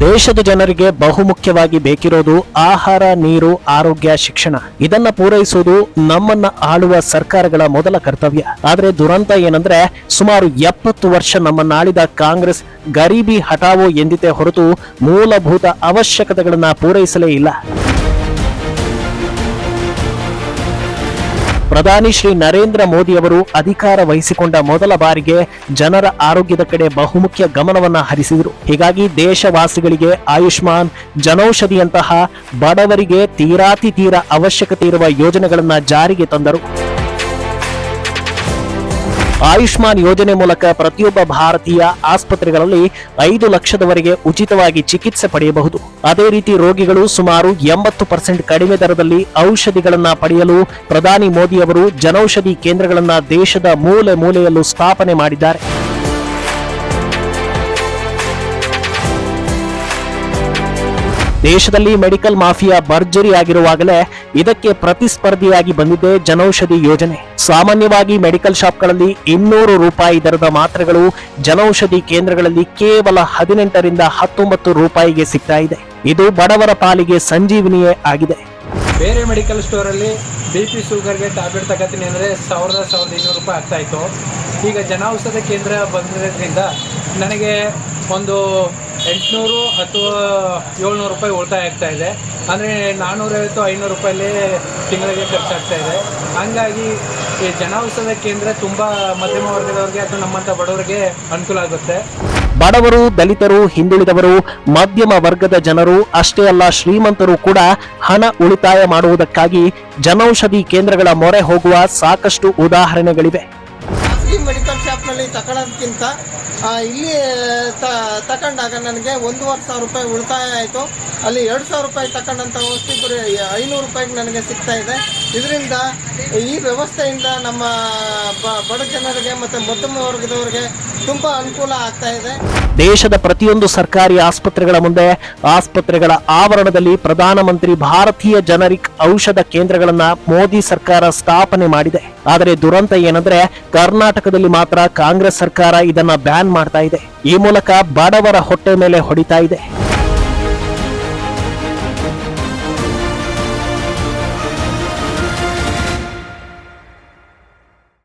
ದೇಶದ ಜನರಿಗೆ ಬಹುಮುಖ್ಯವಾಗಿ ಬೇಕಿರೋದು ಆಹಾರ, ನೀರು, ಆರೋಗ್ಯ, ಶಿಕ್ಷಣ. ಇದನ್ನ ಪೂರೈಸುವುದು ನಮ್ಮನ್ನ ಆಳುವ ಸರ್ಕಾರಗಳ ಮೊದಲ ಕರ್ತವ್ಯ. ಆದ್ರೆ ದುರಂತ ಏನಂದ್ರೆ ಸುಮಾರು ಎಪ್ಪತ್ತು ವರ್ಷ ನಮ್ಮನ್ನಾಳಿದ ಕಾಂಗ್ರೆಸ್ ಗರೀಬಿ ಹಠಾವೋ ಎಂದಿತೆ ಹೊರತು ಮೂಲಭೂತ ಅವಶ್ಯಕತೆಗಳನ್ನ ಪೂರೈಸಲೇ ಇಲ್ಲ. ಪ್ರಧಾನಿ ಶ್ರೀ ನರೇಂದ್ರ ಮೋದಿ ಅವರು ಅಧಿಕಾರ ವಹಿಸಿಕೊಂಡ ಮೊದಲ ಬಾರಿಗೆ ಜನರ ಆರೋಗ್ಯದ ಕಡೆ ಬಹುಮುಖ್ಯ ಗಮನವನ್ನ ಹರಿಸಿದರು. ಹೀಗಾಗಿ ದೇಶವಾಸಿಗಳಿಗೆ ಆಯುಷ್ಮಾನ್ ಜನೌಷಧಿಯಂತಹ ಬಡವರಿಗೆ ತೀರಾತಿ ತೀರ ಅವಶ್ಯಕತೆ ಇರುವ ಯೋಜನೆಗಳನ್ನ ಜಾರಿಗೆ ತಂದರು. ಆಯುಷ್ಮಾನ್ ಯೋಜನೆ ಮೂಲಕ ಪ್ರತಿಯೊಬ್ಬ ಭಾರತೀಯ ಆಸ್ಪತ್ರೆಗಳಲ್ಲಿ ಐದು ಲಕ್ಷದವರೆಗೆ ಉಚಿತವಾಗಿ ಚಿಕಿತ್ಸೆ ಪಡೆಯಬಹುದು. ಅದೇ ರೀತಿ ರೋಗಿಗಳು ಸುಮಾರು ಎಂಬತ್ತು ಪರ್ಸೆಂಟ್ ಕಡಿಮೆ ದರದಲ್ಲಿ ಔಷಧಿಗಳನ್ನು ಪಡೆಯಲು ಪ್ರಧಾನಿ ಮೋದಿ ಅವರು ಜನೌಷಧಿ ಕೇಂದ್ರಗಳನ್ನು ದೇಶದ ಮೂಲೆ ಮೂಲೆಯಲ್ಲೂ ಸ್ಥಾಪನೆ ಮಾಡಿದ್ದಾರೆ. ದೇಶದಲ್ಲಿ ಮೆಡಿಕಲ್ ಮಾಫಿಯಾ ಭರ್ಜರಿ ಆಗಿರುವಾಗಲೇ ಇದಕ್ಕೆ ಪ್ರತಿಸ್ಪರ್ಧಿಯಾಗಿ ಬಂದಿದೆ ಜನೌಷಧಿ ಯೋಜನೆ. ಸಾಮಾನ್ಯವಾಗಿ ಮೆಡಿಕಲ್ ಶಾಪ್ಗಳಲ್ಲಿ ಇನ್ನೂರು ರೂಪಾಯಿ ದರದ ಮಾತ್ರೆಗಳು ಜನೌಷಧಿ ಕೇಂದ್ರಗಳಲ್ಲಿ ಕೇವಲ ಹದಿನೆಂಟರಿಂದ ಹತ್ತೊಂಬತ್ತು ರೂಪಾಯಿಗೆ ಸಿಗ್ತಾ ಇದೆ. ಇದು ಬಡವರ ಪಾಲಿಗೆ ಸಂಜೀವಿನಿಯೇ ಆಗಿದೆ. ಬೇರೆ ಮೆಡಿಕಲ್ ಸ್ಟೋರಲ್ಲಿ ಬಿ ಪಿ ಶುಗರ್ಗೆ ಟ್ಯಾಬ್ಲೆಟ್ ತಗೋತೀನಿ ಅಂದರೆ ಸಾವಿರದ ಸಾವಿರದ ಇನ್ನೂರು ರೂಪಾಯಿ ಆಗ್ತಾ ಇತ್ತು. ಈಗ ಜನೌಷಧ ಕೇಂದ್ರ ಬಂದಿರೋದ್ರಿಂದ ನನಗೆ ಒಂದು ಎಂಟುನೂರು ಅಥವಾ ಏಳ್ನೂರು ರೂಪಾಯಿ ಉಳಿತಾಯ ಆಗ್ತಾ ಇದೆ. ಅಂದರೆ ನಾನ್ನೂರೈವತ್ತು ಐನೂರು ರೂಪಾಯಲ್ಲಿ ತಿಂಗಳಿಗೆ ಖರ್ಚಾಗ್ತಾ ಇದೆ. ಹಂಗಾಗಿ ಈ ಜನೌಷಧ ಕೇಂದ್ರ ತುಂಬ ಮಧ್ಯಮ ವರ್ಗದವ್ರಿಗೆ ಅಥವಾ ನಮ್ಮಂಥ ಬಡವರಿಗೆ ಅನುಕೂಲ ಆಗುತ್ತೆ. ಬಡವರು, ದಲಿತರು, ಹಿಂದುಳಿದವರು, ಮಧ್ಯಮ ವರ್ಗದ ಜನರು, ಅಷ್ಟೇ ಅಲ್ಲ ಶ್ರೀಮಂತರು ಕೂಡ ಹಣ ಉಳಿತಾಯ ಮಾಡುವುದಕ್ಕಾಗಿ ಜನೌಷಧಿ ಕೇಂದ್ರಗಳ ಮೊರೆ ಹೋಗುವ ಸಾಕಷ್ಟು ಉದಾಹರಣೆಗಳಿವೆ. ಖಾಸಗಿ ಮೆಡಿಕಲ್ ಶಾಪ್ನಲ್ಲಿ ತಗೊಳ್ಳೋದಕ್ಕಿಂತ ಇಲ್ಲಿ ತಗೊಂಡಾಗ ನನಗೆ ಒಂದೂವರೆ ಸಾವಿರ ರೂಪಾಯಿ ಉಳಿತಾಯ ಆಯಿತು. ಅಲ್ಲಿ ಎರಡು ಸಾವಿರ ರೂಪಾಯಿ ತಗೊಂಡಂಥ ವಸ್ತು ಬರೀ ಐನೂರು ರೂಪಾಯಿಗೆ ನನಗೆ ಸಿಗ್ತಾ ಇದೆ. ಇದರಿಂದ ಈ ವ್ಯವಸ್ಥೆಯಿಂದ ನಮ್ಮ ಬಡ ಜನರಿಗೆ ಮತ್ತು ಮಧ್ಯಮ ವರ್ಗದವರಿಗೆ ತುಂಬ ಅನುಕೂಲ ಆಗ್ತಾ ಇದೆ. ದೇಶದ ಪ್ರತಿಯೊಂದು ಸರ್ಕಾರಿ ಆಸ್ಪತ್ರೆಗಳ ಮುಂದೆ, ಆಸ್ಪತ್ರೆಗಳ ಆವರಣದಲ್ಲಿ ಪ್ರಧಾನಮಂತ್ರಿ ಭಾರತೀಯ ಜನರಿಕ್ ಔಷಧ ಕೇಂದ್ರಗಳನ್ನು ಮೋದಿ ಸರ್ಕಾರ ಸ್ಥಾಪನೆ ಮಾಡಿದೆ. ಆದರೆ ದುರಂತ ಏನಂದ್ರೆ ಕರ್ನಾಟಕದಲ್ಲಿ ಮಾತ್ರ ಕಾಂಗ್ರೆಸ್ ಸರ್ಕಾರ ಇದನ್ನ ಬ್ಯಾನ್ ಮಾಡ್ತಾ ಇದೆ. ಈ ಮೂಲಕ ಬಡವರ ಹೊಟ್ಟೆ ಮೇಲೆ ಹೊಡಿತಾ ಇದೆ.